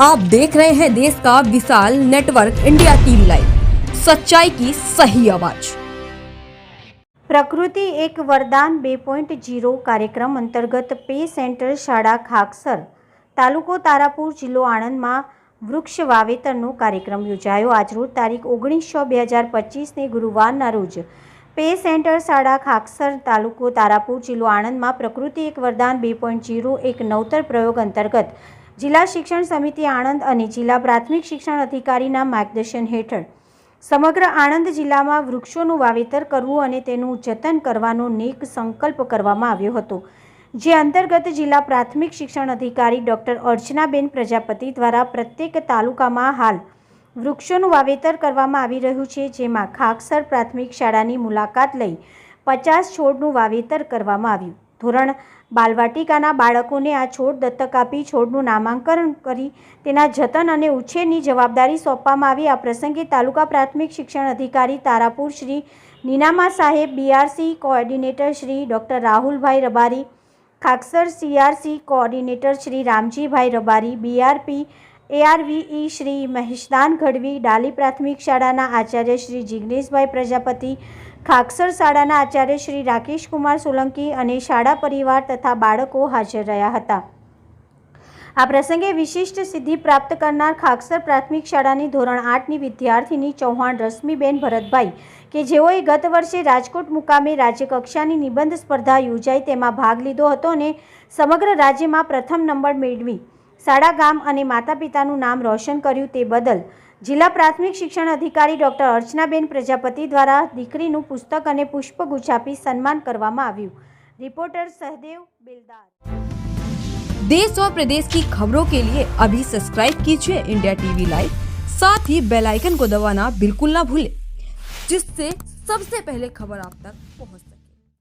आप देख रहे हैं देश का विशाल नेटवर्क इंडिया टीवी लाइव सच्चाई की सही आवाज પ્રકૃતિ એક વરદાન બે પોઈન્ટ જીરો કાર્યક્રમ અંતર્ગત પે સેન્ટર શાળા ખાકસર તાલુકો તારાપુર જિલ્લો આણંદમાં વૃક્ષ વાવેતરનો કાર્યક્રમ યોજાયો આજરોજ તારીખ ઓગણીસ છ બે હજાર પચીસને ગુરુવારના રોજ પે સેન્ટર શાળા ખાકસર તાલુકો તારાપુર જિલ્લો આણંદમાં પ્રકૃતિ એક વરદાન બે પોઈન્ટ જીરો એક નવતર પ્રયોગ અંતર્ગત જિલ્લા શિક્ષણ સમિતિ આણંદ અને જિલ્લા પ્રાથમિક શિક્ષણ અધિકારીના માર્ગદર્શન હેઠળ સમગ્ર આણંદ જિલ્લામાં વૃક્ષોનું વાવેતર કરવું અને તેનું જતન કરવાનો નેક સંકલ્પ કરવામાં આવ્યો હતો, જે અંતર્ગત જિલ્લા પ્રાથમિક શિક્ષણ અધિકારી ડૉક્ટર અર્ચનાબેન પ્રજાપતિ દ્વારા પ્રત્યેક તાલુકામાં હાલ વૃક્ષોનું વાવેતર કરવામાં આવી રહ્યું છે, જેમાં ખાકસર પ્રાથમિક શાળાની મુલાકાત લઈ પચાસ છોડનું વાવેતર કરવામાં આવ્યું. ધોરણ બાલવાટિકાના બાળકોને આ છોડ દત્તક આપી છોડનું નામાંકન કરી તેના જતન અને ઉછેરની જવાબદારી સોંપવામાં આવી. આ પ્રસંગે તાલુકા પ્રાથમિક શિક્ષણ અધિકારી તારાપુર શ્રી નીનામા સાહેબ બીઆરસી કોઓર્ડિનેટર શ્રી ડૉક્ટર રાહુલભાઈ Rabari, ખાકસર CRC coordinator Shri Ramjibhai Rabari BRP ARVE Shri Maheshdan Gadhvi, Dali પ્રાથમિક શાળાના આચાર્ય શ્રી જિગ્નેશભાઈ પ્રજાપતિ, ખાકસર શાળાના આચાર્ય શ્રી રાકેશકુમાર સોલંકી અને શાળા પરિવાર તથા બાળકો હાજર રહ્યા હતા. આ પ્રસંગે વિશિષ્ટ સિદ્ધિ પ્રાપ્ત કરનાર ખાકસર પ્રાથમિક શાળાની ધોરણ આઠની વિદ્યાર્થીની ચૌહાણ રશ્મિબેન ભરતભાઈ કે જેઓએ ગત વર્ષે રાજકોટ મુકામે રાજ્યકક્ષાની નિબંધ સ્પર્ધા યોજાઈ તેમાં ભાગ લીધો હતો અને સમગ્ર રાજ્યમાં પ્રથમ નંબર મેળવી. શાળા ગામ અને માતા પિતાનું નામ રોશન કર્યું તે બદલ જિલ્લા પ્રાથમિક શિક્ષણ અધિકારી ડૉક્ટર અર્ચનાબેન પ્રજાપતિ દ્વારા દીકરીનું પુસ્તક અને પુષ્પગુચ્છ આપી સન્માન કરવામાં આવ્યું રિપોર્ટર સહદેવ બેલદાર देश और प्रदेश की खबरों के लिए अभी सब्सक्राइब कीजिए इंडिया टीवी लाइव साथ ही बेल आइकन को दबाना बिल्कुल ना भूलें जिससे सबसे पहले खबर आप तक पहुंच